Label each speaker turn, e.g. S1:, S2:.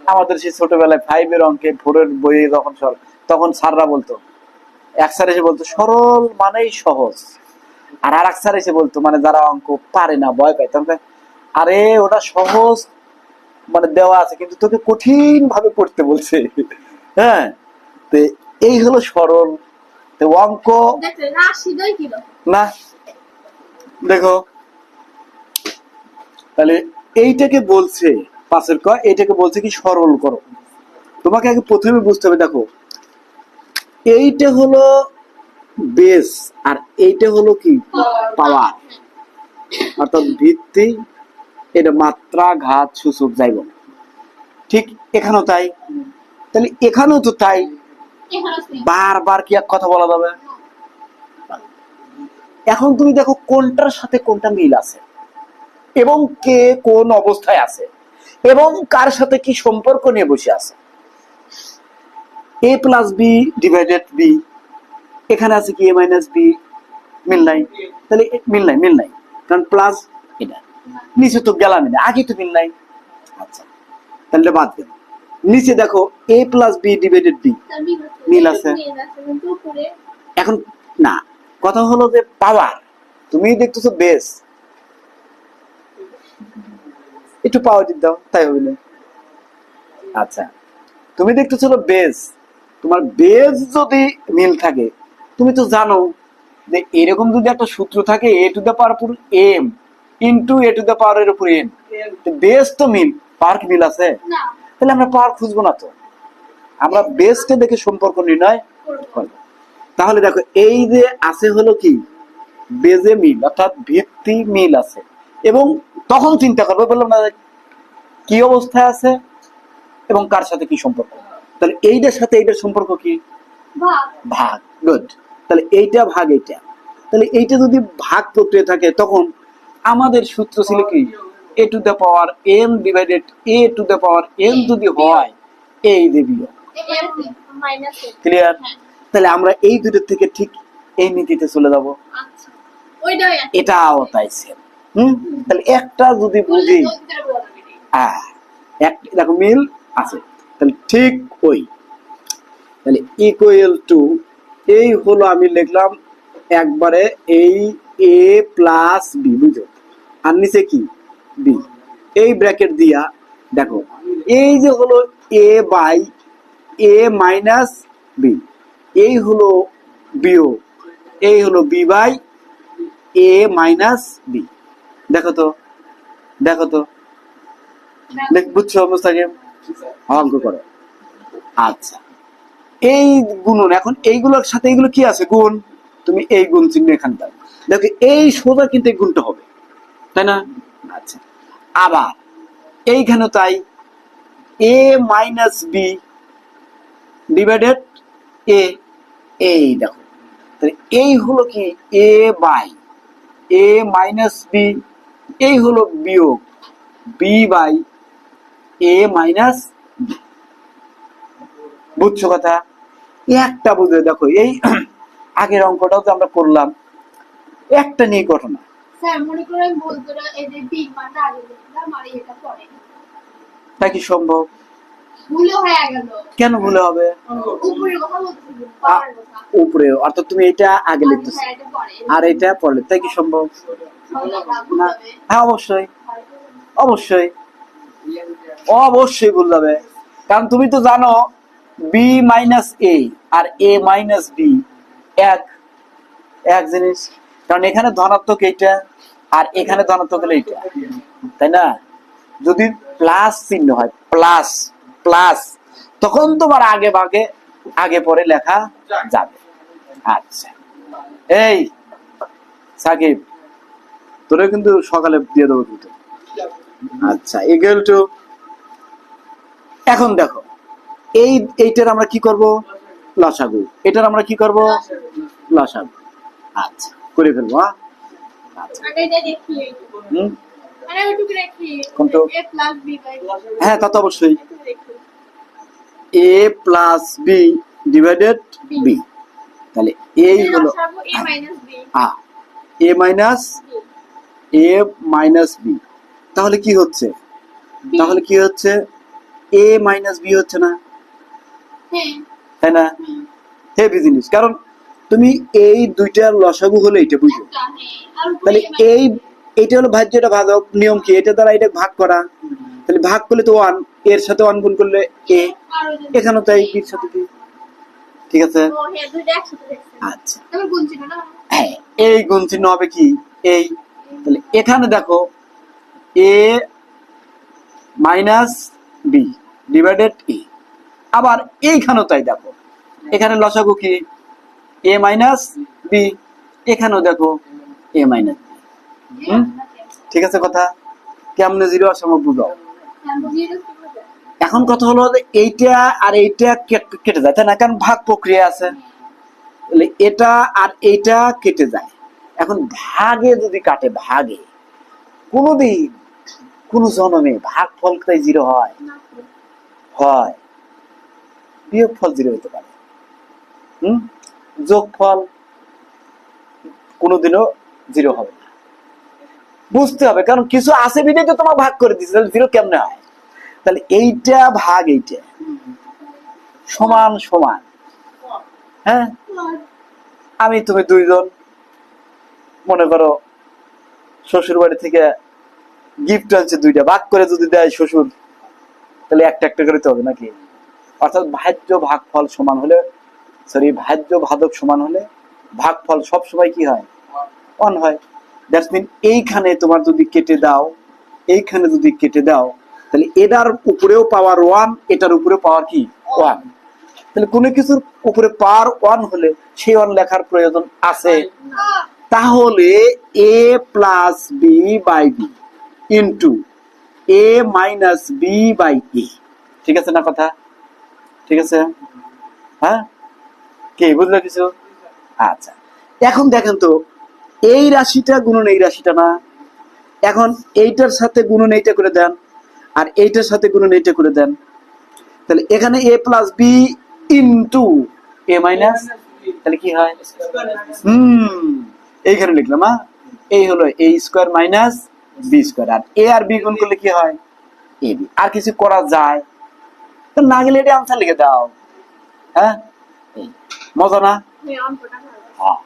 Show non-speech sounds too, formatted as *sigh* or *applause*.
S1: আমাদের সেই ছোটবেলায় ফাইভের অঙ্কে ফোরের বইয়ে যখন সর তখন স্যাররা বলতো এক স্যার এসে বলতো সরল মানেই সহজ। আর আর এক স্যার এসে বলতো মানে যারা অঙ্ক পারে না ভয় পায়। তখন আরে ওটা সহজ মানে দেওয়া আছে কিন্তু তোকে কঠিন ভাবে করতে বলছে। হ্যাঁ তো এই হলো সরল। তো অঙ্ক না দেখো। তাহলে এইটাকে বলছে পাশের ক এইটাকে বলছে কি সরল করো। তোমাকে আগে প্রথমে বুঝতে হবে, দেখো। এইটা হলো বেস আর এইটা হলো কি? পাওয়ার অর্থাৎ ভিত্তি, এটা মাত্রা, ঘাত, সূচক, যাইব। ঠিক এখানেও তাই। তাহলে এখানেও তো তাই। বারবার কি এক কথা বলা যাবে? এখন তুমি দেখো কোনটার সাথে কোনটা মিল আছে এবং কে কোন অবস্থায় আছে। এবং কার সাথে কি সম্পর্ক নিয়ে বসে আছে? A plus B divided B এখানে আছে কি এ মাইনাস বি মিল নাই। তাহলে মিল নাই মিল নাই। কারণ প্লাস এটা। নিচে তো গেলাম না, আগে তো মিল নাই। আচ্ছা তাহলে বাদ দেন নিচে দেখো A plus B divided B
S2: মিল আছে।
S1: এখন না, কথা হলো যে পাওয়ার তুমি দেখতেছো বেস একটু পাওয়ার দিতে দাও তাই হবে না। আচ্ছা। তুমি দেখতেছো বেস তোমার বেস যদি মিল থাকে তুমি তো জানো যে এরকম যদি একটা সূত্র থাকে এ টু দ্য পাওয়ার পুরো M into A to the power এর উপর এন বেস তো মিল পাওয়ার কি মিল আছে?
S2: না।
S1: তাহলে আমরা পাওয়ার খুঁজবো না তো। আমরা বেসকে দেখে সম্পর্ক নির্ণয়
S2: করব।
S1: করব। তাহলে দেখো এই যে আছে হলো কি? বেজে মিল অর্থাৎ ভিত্তি মিল আছে। এবং তখন চিন্তা করবে বললাম না কি অবস্থায় আছে এবং কার সাথে কি সম্পর্ক? তাহলে এইটার সাথে এইটার সম্পর্ক কি?
S2: ভাগ।
S1: গুড তাহলে এইটা ভাগ এইটা। তাহলে এইটা যদি ভাগ প্রক্রিয়া থাকে তখন আমাদের সূত্র ছিল কি? A to the power N divided A to the power N যদি হয় এই দেবীয় ক্লিয়ার। তাহলে আমরা এই দুটোর থেকে ঠিক এই নীতিতে চলে যাব। এটাও তাই সেম হুম? তাহলে একটা যদি বুঝি। হ্যাঁ এক, দেখো মিল আছে। তাহলে ঠিক ওই। তাহলে ইকুয়াল টু এই হলো আমি লিখলাম একবারে এই এ প্লাস বি বুঝো আর নিচে কি? বি এই ব্র্যাকেট দিয়া, দেখো, এই যে হলো A by A minus B এই হলো বিয়োগ, এই হলো B by A minus B দেখো তো দেখো তো। বুঝছ অবস্থাকে? অঙ্ক করো। আচ্ছা। এই গুণন, এখন এইগুলোর সাথে এইগুলো কি আছে? গুণ। তুমি এই গুণ চিহ্ন এখানে দাও। দেখো, এই সোজা কিন্তু এই গুণটা হবে। তাই না? আচ্ছা। আবার এইখানে তাই। A minus B divided A এই দেখো। তাহলে এই হলো কি? A by A minus B এই হলো বিয়োগ বি বাই এ মাইনাস বুঝছ কথা? একটা বুঝে দেখো এই *clears throat* আগের অঙ্কটাও তো আমরা করলাম। একটা নিয়ে ঘটনা। তা কি সম্ভব? কেন ভুলে হবে? উপরে অর্থাৎ তুমি এটা আগে লিখতেছো।
S2: হ্যাঁ, এটা পরে।
S1: আর এটা পড়লে তাই কি সম্ভব। হ্যাঁ অবশ্যই। অবশ্যই। অবশ্যই ভুল যাবে কারণ তুমি তো জানো বি মাইনাস এ আর এ মাইনাস বি এক এক জিনিস। কারণ এখানে ধনাত্মক এইটা আর এখানে ধনাত্মক হলো এইটা। তাই না? যদি প্লাস চিহ্ন হয় প্লাস প্লাস তখন তোমার আগে ভাগে আগে পরে লেখা যাবে। আচ্ছা। এই সাকিব তোরে কিন্তু সকালে দিয়ে দেবো কিন্তু আচ্ছা ইকুয়াল টু এখন দেখো এই এইটার আমরা কি করব? লসাগু। এটার আমরা কি করব? লসাগু। আচ্ছা করে ফেলব হ্যাঁ? আচ্ছা। হ্যাঁ তা তো অবশ্যই। A plus B divided B তাহলে এই হলো
S2: A minus
S1: A minus B তাহলে কি হচ্ছে? তাহলে কি হচ্ছে? এ মাইনাস বি হচ্ছে না?
S2: হ্যাঁ।
S1: তাই না? হেভি জিনিস। কারণ তুমি এই দুইটার লসাগু হলে এটা বুঝো।
S2: হ্যাঁ।
S1: তাহলে এই এটা হলো ভাজ্য এটা ভাজক। নিয়ম কি? এটা দ্বারা এটা ভাগ করা। তাহলে ভাগ করলে তো ওয়ানের সাথে ওয়ান গুণ করলে এ
S2: আর
S1: এখানেও তাই বির সাথে বি ঠিক আছে?
S2: হ্যাঁ।
S1: আচ্ছা? হ্যাঁ, এই গুণ চিহ্ন হবে কি? এই তাহলে এখানে দেখো A minus B divided A আবার এইখানেও তাই দেখো। এখানে লসাগু কি? এ মাইনাস বি এখানেও দেখো এ মাইনাস বি ঠিক আছে কথা? কেমনে জিরো আমার বুঝাও। এখন কথা হলো এইটা আর এইটা কেটে যায়, তাই না? কারণ ভাগ প্রক্রিয়া আছে। এটা আর এইটা কেটে যায়। এখন ভাগে যদি কাটে, ভাগে। কোনোদিন কোন জনমে ভাগ ফল জিরো হয়? হয়। বিয়োগ ফল জিরো হতে পারে। হুম? যোগ ফল কোনোদিনও জিরো হবে না। বুঝতে হবে, কারণ কিছু আছে বিধে তো তোমার ভাগ করে দিচ্ছে তাহলে জিরো কেমনে হয়? তাহলে এইটা ভাগ এইটা। সমান সমান। হ্যাঁ? আমি তুমি দুইজন। মনে করো শ্বশুর বাড়ি থেকে গিফট আনছে দুইটা, ভাগ করে যদি দেয় শ্বশুর, তাহলে একটা একটা করে তো হবে নাকি? অর্থাৎ ভাজ্য, ভাগফল সমান হলে সরি ভাজ্য, ভাদক সমান হলে, ভাগফল সব সময় কি হয়? অন হয়। দ্যাটস মিন এইখানে তোমার যদি কেটে দাও, এইখানে যদি কেটে দাও, তাহলে এটার উপরেও পাওয়ার ওয়ান এটার উপরে পাওয়ার কি? ওয়ান তাহলে কোনো কিছুর উপরে পাওয়ার ওয়ান হলে সেই ওয়ান লেখার প্রয়োজন আছে। তাহলে A plus B by B into A minus B by A ঠিক আছে না কথা? ঠিক আছে? হ্যাঁ? কে, বুঝলে কিছু? আচ্ছা। এখন দেখেন তো, এই রাশিটা গুণন এই রাশিটা না। এখন এইটার সাথে গুণন এইটা করে দেন, আর এইটার সাথে গুণন এইটা করে দেন। তাহলে এখানে A plus B into A minus তাহলে কি হয়? হুম। এইখানে লিখলাম হ্যাঁ এই হলো A square minus B square R A আর বি গুণ করলে কি হয়? এ বি আর কিছু করা যায়? তো না গেলে এটা আনসার লিখে দাও। হ্যাঁ? মজা না? হ্যাঁ,